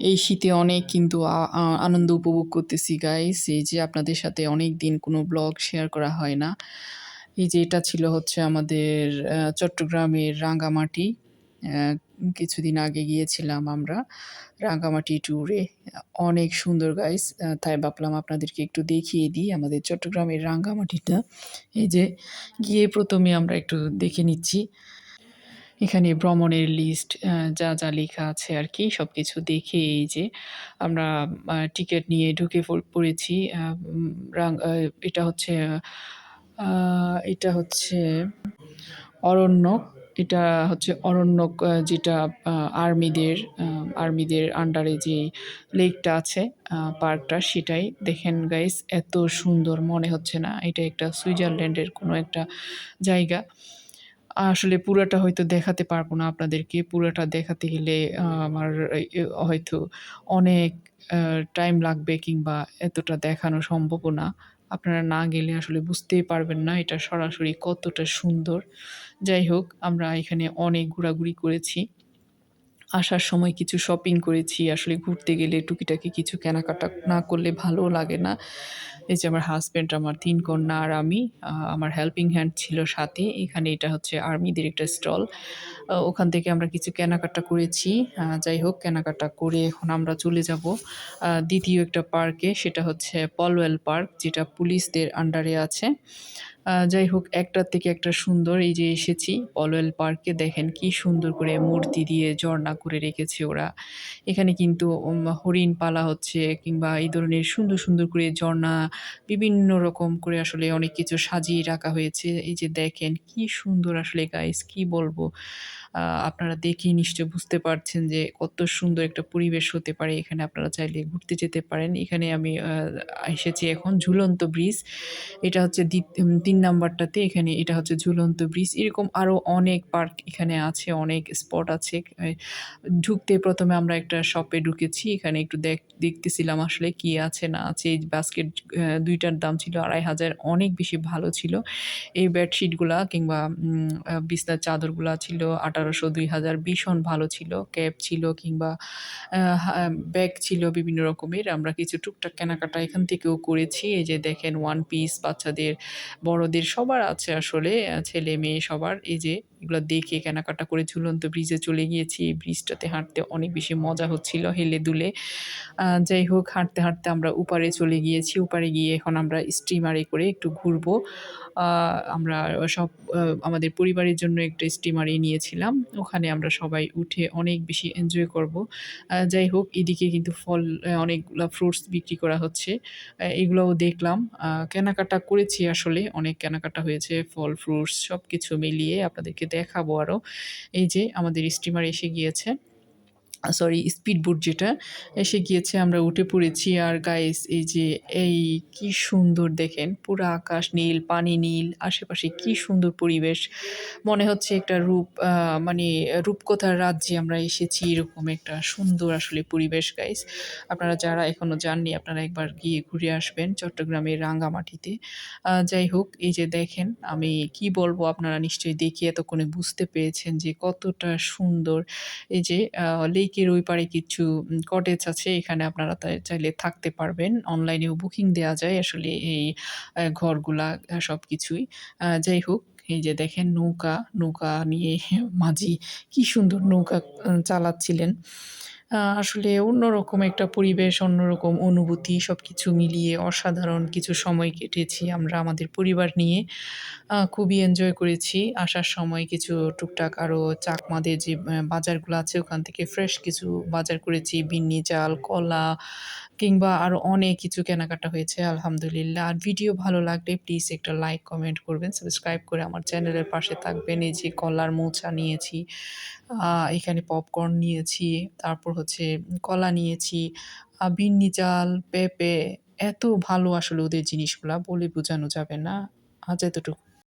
এই শীতে অনেক কিন্তু আনন্দ উপভোগ করতেছি গাইস এই যে আপনাদের সাথে অনেক দিন কোনো ব্লগ শেয়ার করা হয় না। এই যে এটা ছিল হচ্ছে আমাদের চট্টগ্রামের রাঙ্গামাটি। কিছুদিন আগে গিয়েছিলাম আমরা রাঙ্গামাটি ট্যুরে অনেক সুন্দর গাইস তাই ভাবলাম আপনাদেরকে একটু দেখিয়ে দিই আমাদের চট্টগ্রামের রাঙ্গামাটিটা। এই যে গিয়ে প্রথমে আমরা একটু দেখে নিচ্ছি। এখানে ভ্রমণের লিস্ট যা যা লেখা আছে আর কি সব কিছু দেখে এই যে আমরা টিকিট নিয়ে ঢুকে পড়েছি। এটা হচ্ছে এটা হচ্ছে অরণ্যক, এটা হচ্ছে অরণ্যক যেটা আর্মিদের আর্মিদের আন্ডারে যে লেকটা আছে পার্কটা সেটাই। দেখেন গাইস এত সুন্দর, মনে হচ্ছে না, এটা একটা সুইজারল্যান্ডের কোনো একটা জায়গা। আসলে পুরোটা হয়তো দেখাতে পারব না আপনাদেরকে। পুরোটা দেখাতে গেলে আমার হয়তো অনেক টাইম লাগবে কিংবা এতটা দেখানো সম্ভবও না। আপনারা না গেলে আসলে বুঝতেই পারবেন না এটা সরাসরি কতটা সুন্দর। যাই হোক, আমরা এখানে অনেক ঘোরাঘুরি করেছি। আসার সময় কিছু শপিং করেছি, আসলে ঘুরতে গেলে টুকিটাকি কিছু কেনাকাটা না করলে ভালোও লাগে না। এই যে আমার হাজব্যান্ড আমার তিন কন্যা আর আমি আমার হেল্পিং হ্যান্ড ছিল সাথে, এখানে এটা হচ্ছে আর্মিদের একটা স্টল ওখান থেকে আমরা কিছু কেনাকাটা করেছি যাই হোক, কেনাকাটা করে এখন আমরা চলে যাব দ্বিতীয় একটা পার্কে সেটা হচ্ছে পলওয়েল পার্ক যেটা পুলিশদের আন্ডারে আছে। যাই হোক, একটার থেকে একটা সুন্দর এই যে এসেছি। অলওয়েল পার্কে দেখেন কি সুন্দর করে মূর্তি দিয়ে ঝর্ণা করে রেখেছে ওরা। এখানে কিন্তু হরিণ পালা হচ্ছে কিংবা এই ধরনের সুন্দর সুন্দর করে ঝর্ণা, বিভিন্ন রকম করে আসলে অনেক কিছু সাজিয়ে রাখা হয়েছে। এই যে দেখেন কি সুন্দর আসলে গাইস কি বলব? আপনারা দেখেই নিশ্চয় বুঝতে পারছেন যে কত সুন্দর একটা পরিবেশ হতে পারে। এখানে আপনারা চাইলে ঘুরতে যেতে পারেন। এখানে আমি এসেছি এখন ঝুলন্ত ব্রিজ। এটা হচ্ছে তিন নাম্বারটাতে। এখানে এটা হচ্ছে ঝুলন্ত ব্রিজ। এরকম আরও অনেক পার্ক এখানে আছে, অনেক স্পট আছে। ঢুকতে প্রথমে আমরা একটা শপে ঢুকেছি। এখানে একটু দেখ, দেখতেছিলাম আসলে কি আছে, না আছে। এই বাস্কেট দুইটার দাম ছিল আড়াই হাজার। অনেক বেশি ভালো ছিল। এই বেডশিটগুলা কিংবা বিছনার চাদরগুলা ছিল আঠারোশো দুই হাজার ভীষণ ভালো ছিল, ক্যাব ছিল কিংবা ব্যাগ ছিল বিভিন্ন রকমের। আমরা কিছু টুকটাক কেনাকাটা এখান থেকেও করেছি। এই যে দেখেন ওয়ান পিস বাচ্চাদের, বড়দের সবার আছে আসলে, ছেলে মেয়ে সবার। এই যে এগুলো দেখে কেনাকাটা করে ঝুলন্ত ব্রিজে চলে গিয়েছি। এই ব্রিজটাতে হাঁটতে অনেক বেশি মজা হচ্ছিল হেলে দুলে। যাই হোক, হাঁটতে হাঁটতে আমরা উপারে চলে গিয়েছি। উপারে গিয়ে এখন আমরা স্টিমারে করে একটু ঘুরবো। আমরা সব আমাদের পরিবারের জন্য একটা স্টিমারে নিয়েছিলাম। ওখানে আমরা সবাই উঠে অনেক বেশি এনজয় করব। যাই হোক, এদিকে কিন্তু ফল অনেকগুলা ফ্রুটস বিক্রি করা হচ্ছে। এগুলোও দেখলাম। কেনাকাটা করেছি আসলে। অনেক কেনাকাটা হয়েছে, ফল ফ্রুটস সব কিছু মিলিয়ে। আপনাদেরকে দেখাবো আরও এই যে আমাদের স্টিমার এসে গিয়েছে। সরি স্পিড বোট যেটা, এসে গিয়েছে, আমরা উঠে পড়েছি। আর গাইস এই যে, এই কি সুন্দর দেখেন, পুরো আকাশ নীল, পানি নীল, আশেপাশে কি সুন্দর পরিবেশ। মনে হচ্ছে একটা রূপ মানে রূপকথার রাজ্যে আমরা এসেছি, এরকম একটা সুন্দর আসলে পরিবেশ গাইস আপনারা যারা এখনও যাননি, আপনারা একবার গিয়ে ঘুরে আসবেন চট্টগ্রামের রাঙ্গামাটিতে। যাই হোক, এই যে দেখেন, আমি কি বলব, আপনারা নিশ্চয়ই দেখে এতক্ষণে বুঝতে পেরেছেন যে কতটা সুন্দর। এই যে লেকের ওই পারে কিছু কটেজ আছে, এখানে আপনারা চাইলে থাকতে পারবেন। অনলাইনেও বুকিং দেওয়া যায় আসলে এই ঘরগুলা সব কিছুই যাই হোক, এই যে দেখেন নৌকা নৌকা নিয়ে মাঝি কি সুন্দর নৌকা চালাচ্ছিলেন। আসলে অন্যরকম একটা পরিবেশ, অন্যরকম অনুভূতি সব কিছু মিলিয়ে অসাধারণ কিছু সময় কেটেছি আমরা আমাদের পরিবার নিয়ে। খুবই এনজয় করেছি। আসার সময় কিছু টুকটাক আরও চাকমাদের যে বাজারগুলো আছে, ওখান থেকে ফ্রেশ কিছু বাজার করেছি। বিন্নি চাল, কলা কিংবা আরও অনেক কিছু কেনাকাটা হয়েছে, আলহামদুলিল্লাহ। আর ভিডিও ভালো লাগলে প্লিজ একটা লাইক কমেন্ট করবেন সাবস্ক্রাইব করে আমার চ্যানেলের পাশে থাকবেন। এই যে কলার মোচা নিয়েছি এখানে পপকর্ন নিয়েছি, তারপর হচ্ছে কলা নিয়েছি বিন্নি চাল, পেঁপে, এত ভালো আসলে ওদের জিনিসগুলা, বলে বোঝানো যাবে না। আজ এতটুকু।